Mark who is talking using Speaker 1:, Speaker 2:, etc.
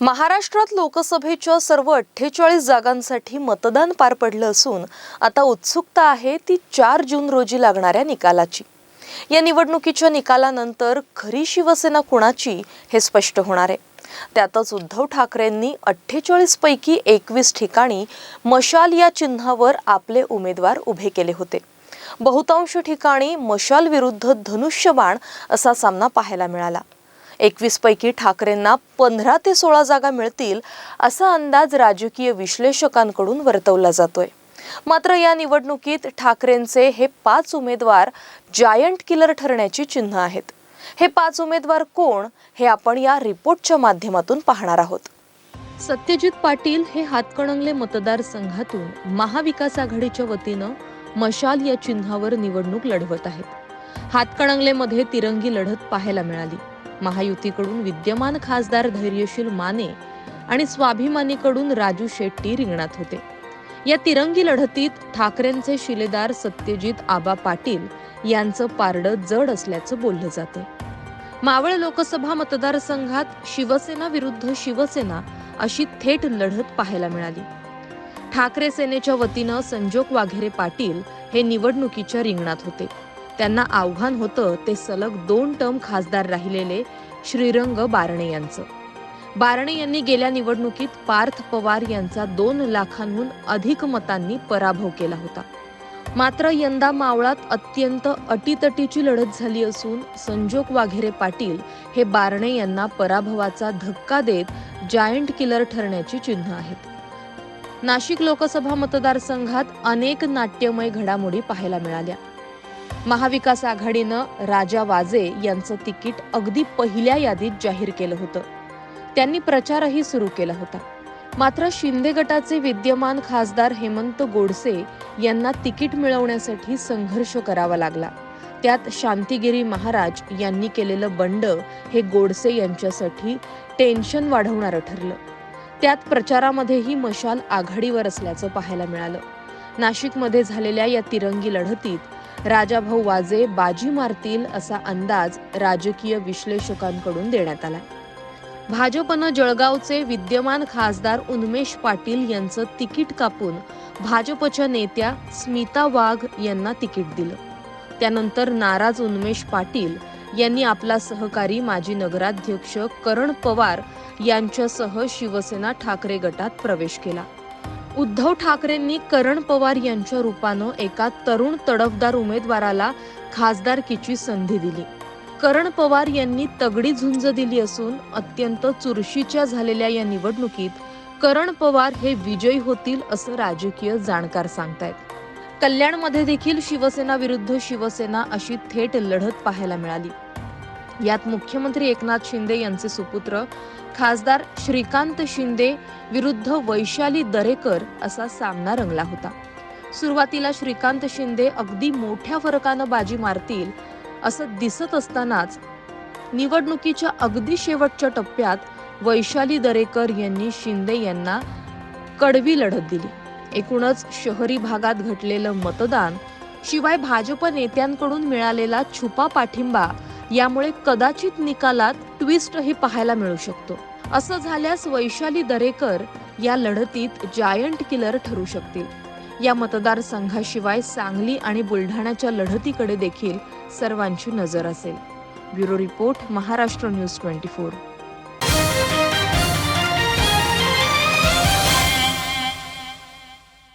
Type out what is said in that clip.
Speaker 1: महाराष्ट्रात लोकसभेच्या सर्व अठ्ठेचाळीस जागांसाठी मतदान पार पडलं असून आता उत्सुकता आहे ती चार जून रोजी लागणाऱ्या निकालाची. या निवडणुकीच्या निकालानंतर खरी शिवसेना कुणाची हे स्पष्ट होणार आहे. त्यातच उद्धव ठाकरेंनी अठ्ठेचाळीस पैकी एकवीस ठिकाणी मशाल या चिन्हावर आपले उमेदवार उभे केले होते. बहुतांश ठिकाणी मशाल विरुद्ध धनुष्यबाण असा सामना पाहायला मिळाला. एकवीसपैकी ठाकरेंना पंधरा ते सोळा जागा मिळतील असा अंदाज राजकीय विश्लेषकांकडून वर्तवला जातोय. मात्र या निवडणुकीत ठाकरेंचे हे पाच उमेदवार जायंट किलर ठरण्याची चिन्ह आहेत. हे पाच उमेदवार कोण हे आपण या रिपोर्टच्या माध्यमातून पाहणार आहोत. सत्यजित पाटील हे हातकणंगले मतदारसंघातून महाविकास आघाडीच्या वतीनं मशाल या चिन्हावर निवडणूक लढवत आहेत. हातकणंगलेमध्ये तिरंगी लढत पाहायला मिळाली. महायुतीकडून विद्यमान खासदार धैर्यशील माने आणि स्वाभिमानीकडून राजू शेट्टी रिंगणात होते. या तिरंगी लढतीत ठाकरेंचे शिलेदार सत्यजित आबा पाटील यांचं पारडं जड असल्याचं बोललं जाते. मावळ लोकसभा मतदारसंघात शिवसेना विरुद्ध शिवसेना अशी थेट लढत पाहायला मिळाली. ठाकरे सेनेच्या वतीनं संजोग वाघेरे पाटील हे निवडणुकीच्या रिंगणात होते. त्यांना आव्हान होतं ते सलग दोन टर्म खासदार राहिलेले श्रीरंग बारणे यांचं. बारणे यांनी गेल्या निवडणुकीत पार्थ पवार यांचा दोन लाखांहून अधिक मतांनी पराभव केला होता. मात्र यंदा मावळात अत्यंत अटीतटीची लढत झाली असून संजोग वाघेरे पाटील हे बारणे यांना पराभवाचा धक्का देत जायंट किलर ठरण्याची चिन्ह आहेत. नाशिक लोकसभा मतदारसंघात अनेक नाट्यमय घडामोडी पाहायला मिळाल्या. महाविकास आघाडीनं राजा वाजे यांचं तिकीट अगदी पहिल्या यादीत जाहीर केलं होतं. त्यांनी प्रचारही सुरू केला होता. मात्र शिंदे गटाचे विद्यमान खासदार हेमंत गोडसे यांना तिकीट मिळवण्यासाठी संघर्ष करावा लागला. त्यात शांतिगिरी महाराज यांनी केलेलं बंड हे गोडसे यांच्यासाठी टेन्शन वाढवणारं ठरलं. त्यात प्रचारामध्येही मशाल आघाडीवर असल्याचं पाहायला मिळालं. नाशिकमध्ये झालेल्या या तिरंगी लढतीत राजाभाऊ वाजे बाजी मारतील असा अंदाज राजकीय विश्लेषकांकडून देण्यात आला भाजपनं जळगावचे विद्यमान खासदार उन्मेष पाटील यांचं तिकीट कापून भाजपच्या नेत्या स्मिता वाघ यांना तिकीट दिलं. त्यानंतर नाराज उन्मेष पाटील यांनी आपला सहकारी माजी नगराध्यक्ष करण पवार यांच्यासह शिवसेना ठाकरे गटात प्रवेश केला. उद्धव ठाकरेंनी करण पवार यांच्या रूपानं एका तरुण तडफदार उमेदवाराला खासदारकीची संधी दिली. करण पवार यांनी तगडी झुंज दिली असून अत्यंत चुरशीच्या झालेल्या या निवडणुकीत करण पवार हे विजयी होतील असं राजकीय जाणकार सांगतायत. कल्याणमध्ये देखील शिवसेना विरुद्ध शिवसेना अशी थेट लढत पाहायला मिळाली. यात मुख्यमंत्री एकनाथ शिंदे यांचे सुपुत्र खासदार श्रीकांत शिंदे विरुद्ध वैशाली दरेकर असा सामना रंगला होता. सुरुवातीला श्रीकांत शिंदे अगदी मोठ्या फरकानं बाजी मारतील असं दिसत असतानाच निवडणुकीच्या अगदी शेवटच्या टप्प्यात वैशाली दरेकर यांनी शिंदे यांना कडवी लढत दिली. एकूणच शहरी भागात घटलेलं मतदान शिवाय भाजप नेत्यांकडून मिळालेला छुपा पाठिंबा यामुळे कदाचित निकालात ट्विस्टही पाहायला मिळू शकतो. असं झाल्यास वैशाली दरेकर या लढतीत जायंट किलर ठरू शकतील. या मतदारसंघाशिवाय सांगली आणि बुलढाण्याच्या लढतीकडे देखील सर्वांची नजर असेल. Bureau report Maharashtra news twenty four.